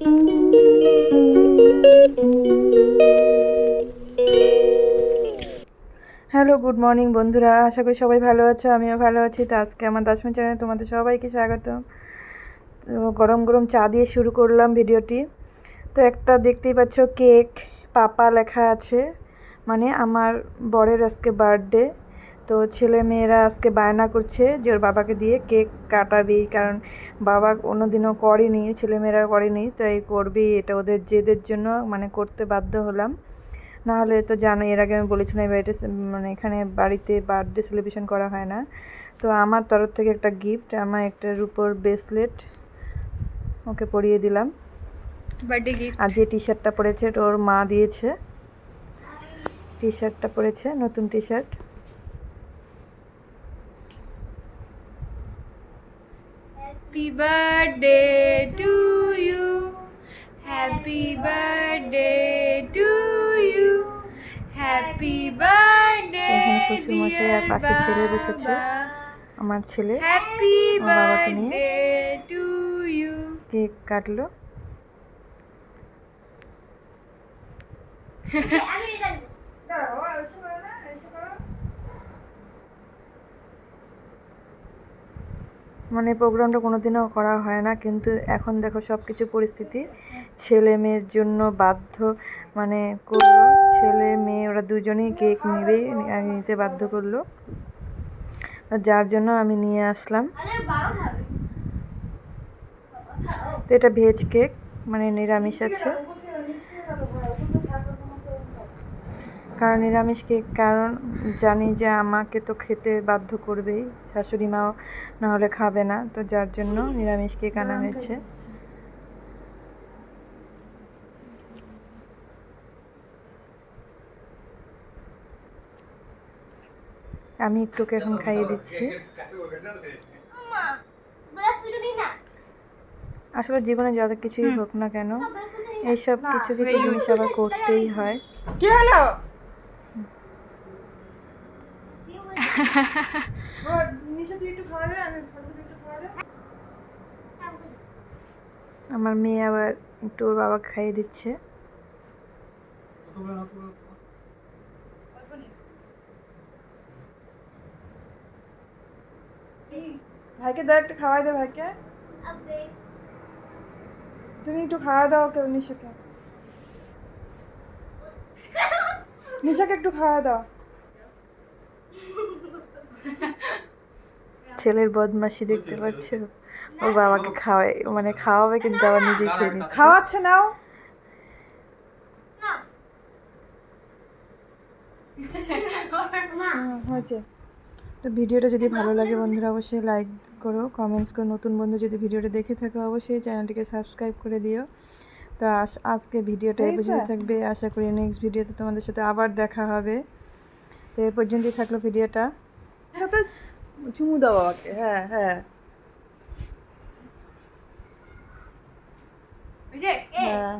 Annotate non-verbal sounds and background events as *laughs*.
Hello, good morning বন্ধুরা। আশা করি সবাই ভালো আছো, আমিও ভালো আছি। তো আজকে আমার দাসমিন চ্যানেলে তোমাদের সবাইকে স্বাগত তো গরম গরম চা দিয়ে শুরু করলাম ভিডিওটি। তো একটা দেখতেই পাচ্ছ কেক, পাপা লেখা আছে। মানে আমার বরের আজকে বার্থডে তো ছেলে মেয়েরা আজকে বায়না করছে যে ওর বাবাকে দিয়ে কেক কাটাবি কারণ বাবা অন্যদিনও করেনি ছেলেমেয়েরা করেনি তাই করবি এটা ওদের জেদের জন্য মানে করতে বাধ্য হলাম। না হলে তো জানো এর আগে আমি বলেছিলাম এই বাড়িতে মানে এখানে বাড়িতে বার্থডে সেলিব্রেশন করা হয় না। তো আমার তরফ থেকে একটা গিফট আমার একটা রূপোর ব্রেসলেট ওকে পরিয়ে দিলাম। বার্থডে গিফট আর যে টি শার্টটা পরেছে ওর মা দিয়েছে। টি শার্টটা পরেছে নতুন T shirt happy birthday to you happy birthday to you happy birthday এখানে শ্বশুর আর পাশে ছেলে বসেছে। আমার ছেলে। হ্যাপি বাবাকে নিয়ে। টু ইউ কেক কাটলো। *laughs* মানে প্রোগ্রামটা কোনো দিনও করা হয় না, কিন্তু এখন দেখো সব কিছু পরিস্থিতি। ছেলে মেয়ের জন্য বাধ্য মানে করল। ছেলে মেয়ে, ওরা দুজনেই কেক নেবে নিতে বাধ্য করল। যার জন্য আমি নিয়ে আসলাম। তো এটা ভেজ কেক মানে নিরামিষ আছে। কারণ নিরামিষ কেক কারণ জানি যে আমাকে তো খেতে বাধ্য করবেই। শাশুড়ি মাও না হলে খাবে না তো যার জন্য নিরামিষ কেক আনা হয়েছে। আমি একটুকে এখন খাইয়ে দিচ্ছি। আসলে জীবনে যত কিছুই হোক না কেন এইসব কিছু কিছু জিনিস আবার করতেই হয়। কি হলো নিশা তুই একটু খাওয়াবে আমি একটু খাওয়াবে আমার মেয়ে আবার একটু ওর বাবাকে খাইয়ে দিচ্ছে। ভাইকে দাও একটু খাওয়াই দে ভাইকে। তুমি একটু খাওয়া দাও কেউ নিশাকে। নিশাকে একটু খাওয়া দাও। ছেলের বদমাশি দেখতে পাচ্ছ? ও বাবাকে খাওয়ায় মানে খাওয়াবে কিন্তু আবার নিজেই খেয়ে নিচ্ছে। খাওয়াচ্ছে নাও। হয়েছে। তো ভিডিওটা যদি ভালো লাগে বন্ধুরা অবশ্যই লাইক করো কমেন্টস করো। নতুন বন্ধু যদি ভিডিওটা দেখে থাকো অবশ্যই চ্যানেলটিকে সাবস্ক্রাইব করে দিও। তো আজ- আজকে ভিডিওটা এই পর্যন্ত থাকবে। আশা করি নেক্সট ভিডিওতে তোমাদের সাথে আবার দেখা হবে। তো এই পর্যন্তই থাকল ভিডিওটা। হাতে চুমু দাও বাবাকে হ্যাঁ হ্যাঁ বুঝলে হ্যাঁ